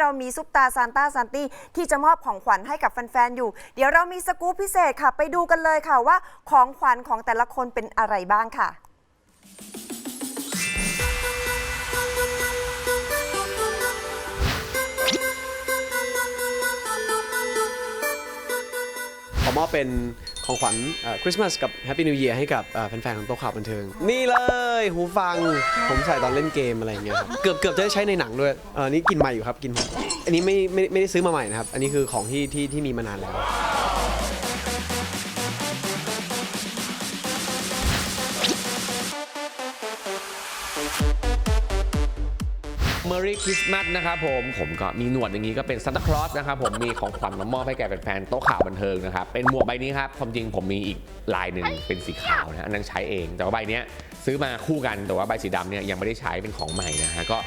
เรามีซุปตาซานต้าซานตี้ที่จะมอบของขวัญให้กับแฟนๆอยู่ เดี๋ยวเรามีสกู๊ปพิเศษค่ะ ไปดูกันเลยค่ะว่าของขวัญของแต่ละคนเป็นอะไรบ้างค่ะ ขอมอบเป็น ของขวัญคริสต์มาสกับแฮปปี้นิว e a ร์ให้กับแฟนๆของโต๊ะข่าวบันเทิง นี่เลยหูฟังผมใส่ตอนเล่นเกมอะไรอย่างเงี้ยครับเกือบเกือบจะได้ใช้ในหนังด้วยเออนี่กินใหม่อยู่ครับกินหูอันนี้ไม่ไม่ไม่ได้ซื้อมาใหม่นะครับ อันนี้คือของที่ที่ที่มีมานานแล้ว เมอรี่คริสต์มาสนะครับผม ผมก็มีหนวดอย่างนี้ก็เป็นซานตาคลอสนะครับผมมีของขวัญมามอบให้แก่แฟนๆโต๊ะข่าวบันเทิงนะครับเป็นหมวกใบนี้ครับความจริงผมมีอีกลายหนึ่งเป็นสีขาวนะอันนั้นใช้เอง แต่ว่าใบเนี้ยซื้อมาคู่กันแต่ว่าใบสีดำเนี่ยยังไม่ได้ใช้เป็นของใหม่นะฮะก็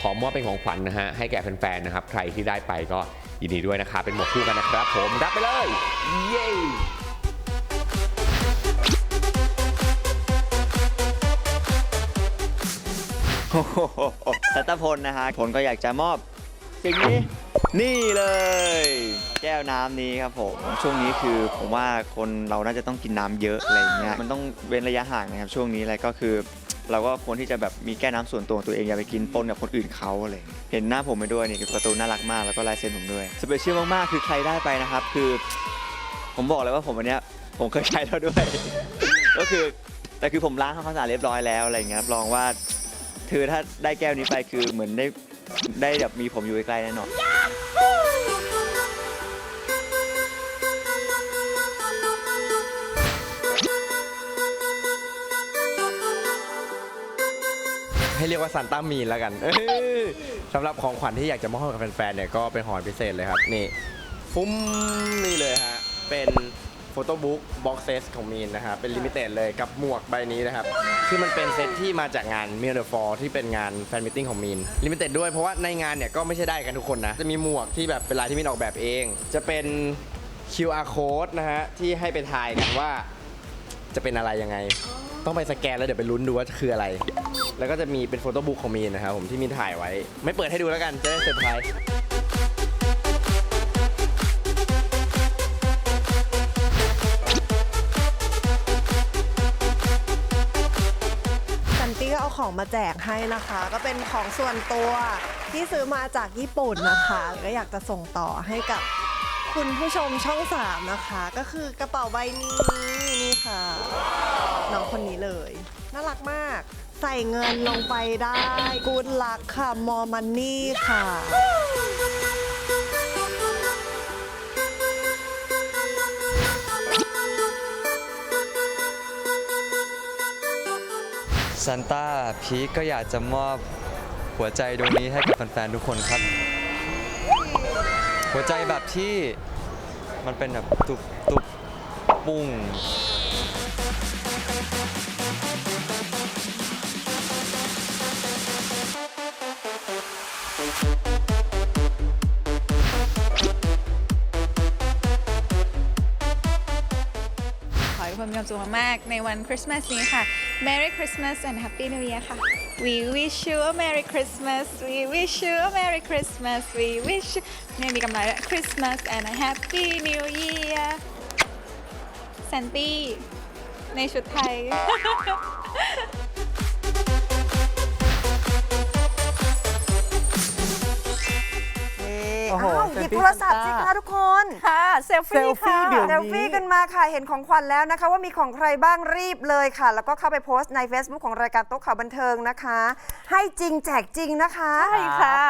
ขอมอบเป็นของขวัญนะฮะให้แก่แฟนๆนะครับใครที่ได้ไปก็ยินดีด้วยนะครับเป็นหมวกคู่กันนะครับ ผมรับไปเลยเย้ สัตพลนะฮะผลก็อยากจะมอบสิ่งนี้นี่เลย แก้วน้ำนี้ครับผมช่วงนี้คือผมว่าคนเราน่าจะต้องกินน้ำเยอะอะไรอย่างเงี้ยมันต้องเว้นระยะห่างนะครับช่วงนี้อะไรก็คือ เราก็ควรที่จะแบบมีแก้วน้ำส่วนตัวของตัวเองอย่าไปกินปนกับคนอื่นเขาอะไรเงี้ยเห็นหน้าผมไปด้วยนี่คือการ์ตูน่ารักมากแล้วก็ลายเซ็นผมด้วยสเปเชียลมากๆคือใครได้ไปนะครับ คือ ผมบอกเลยว่าผมอันเนี้ยผมเคยใช้แล้วด้วย ก็คือแต่คือผมล้างทำความสะอาดเรียบร้อยแล้วอะไรอย่างเงี้ยรับรองว่า คือถ้าได้แก้วนี้ไปคือเหมือนได้ได้แบบมีผมอยู่ใกล้ๆแน่นอน ให้เรียกว่าซันต้ามีนแล้วกันเออสำหรับของขวัญที่อยากจะมอบให้กับแฟนๆเนี่ยก็เป็นของขวัญพิเศษเลยครับ นี่ ฟุ้มนี่เลยฮะ เป็น โฟโต้บุ๊กบ็อกเซสของมีนนะครับเป็นลิมิเต็ดเลยกับหมวกใบนี้นะครับ คือมันเป็นเซตที่มาจากงานมิเ r อร์ฟอร์ที่เป็นงานแฟนมิทติ้งของมีนลิมิเต็ดด้วยเพราะว่าในงานเนี่ยก็ไม่ใช่ได้กันทุกคนนะ จะมีหมวกที่แบบเป็นลายที่มีนออกแบบเอง จะเป็น QR code นะฮะที่ให้ไปทายกันว่าจะเป็นอะไรยังไง ต้องไปสแกนแล้วเดี๋ยวไปลุ้นดูว่าคืออะไร แล้วก็จะมีเป็นโฟโต้บุ๊กของมีนนะครับผมที่มีนถ่ายไว้ ไม่เปิดให้ดูแล้วกันจะได้เซอร์ไพรส์ เอาของมาแจกให้นะคะ ก็เป็นของส่วนตัวที่ซื้อมาจากญี่ปุ่นนะคะก็อยากจะส่งต่อให้กับคุณผู้ชมช่องสามนะคะ ก็คือกระเป๋าใบนี้นี่ค่ะน้องคนนี้เลย น่ารักมาก ใส่เงินลงไปได้กูดลักค่ะมอมันนี่ค่ะ ซันต้าพีก็อยากจะมอบหัวใจดวงนี้ให้กับแฟนๆทุกคนครับ หัวใจแบบที่มันเป็นแบบตุบตุบปุ้งขอให้ทุกคนมีความสุขมากๆในวันคริสต์มาสนี้ค่ะ Merry Christmas and Happy New Year ค่ะ We wish you a Merry Christmas We wish you a Merry Christmas We wish you ไม่มีกำไรแล้ว Christmas and a Happy New Year แซนตี้ในชุดไทย โอ้โหหยิบโทรศัพท์สิคะทุกคน ค่ะเซลฟี่ค่ะเซลฟี่กันมาค่ะ เห็นของขวัญแล้วนะคะ ว่ามีของใครบ้างรีบเลยค่ะ แล้วก็เข้าไปโพสต์ใน Facebook ของรายการโต๊ะข่าวบันเทิงนะคะ ให้จริงแจกจริงนะคะ ใช่ค่ะ